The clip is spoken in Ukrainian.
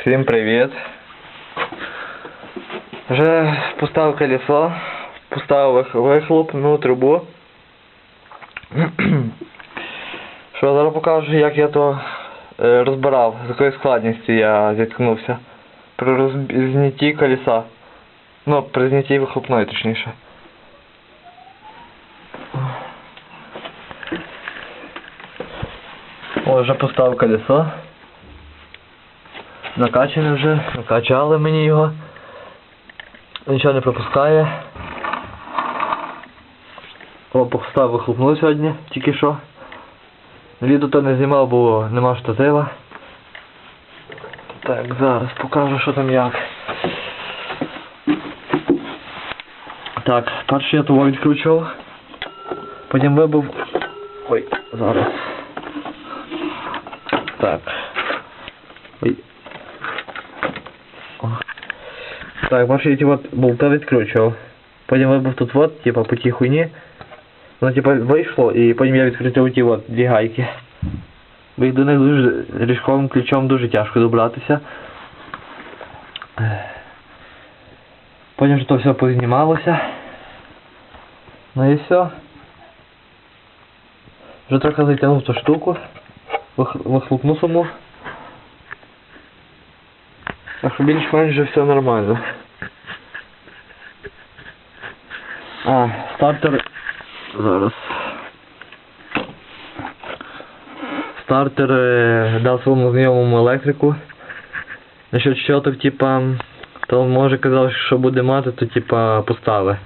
Всім привіт. Вже поставив колесо, поставив вих- вихлопну трубу. Що зараз покажу, як я то е, розбирав, з якою складністю я зіткнувся. При розб- знятті колеса. Ну, при знятті вихлопної, точніше. О, вже поставив колесо. Накачане вже, накачали мені його. Нічого не пропускає. О, поставив вихлопну сьогодні, тільки що. Відео то не знімав, бо нема штатива. Так, зараз покажу, що там як. Так, перший я того відкручував. Потім вибив. Ой, зараз. Так. Ой. О. Так, перший ті от болта відкручував. Потім вибив тут вот, типа по тій хуйні. Типа вийшло і потім я відкрутив ті от дві гайки. Бо їх до них дуже ріжковим ключом дуже тяжко добратися. Потім вже то все познімалося. Ну і все. Вже трохи затягнув ту штуку. Вих- Вихлопну саму. Так що більш-менш вже все нормально. А, стартер. Зараз. Стартер е, дав своєму знайомому електрику. Насчет щоток, типа, то може казав, що буде мати, то типа постави.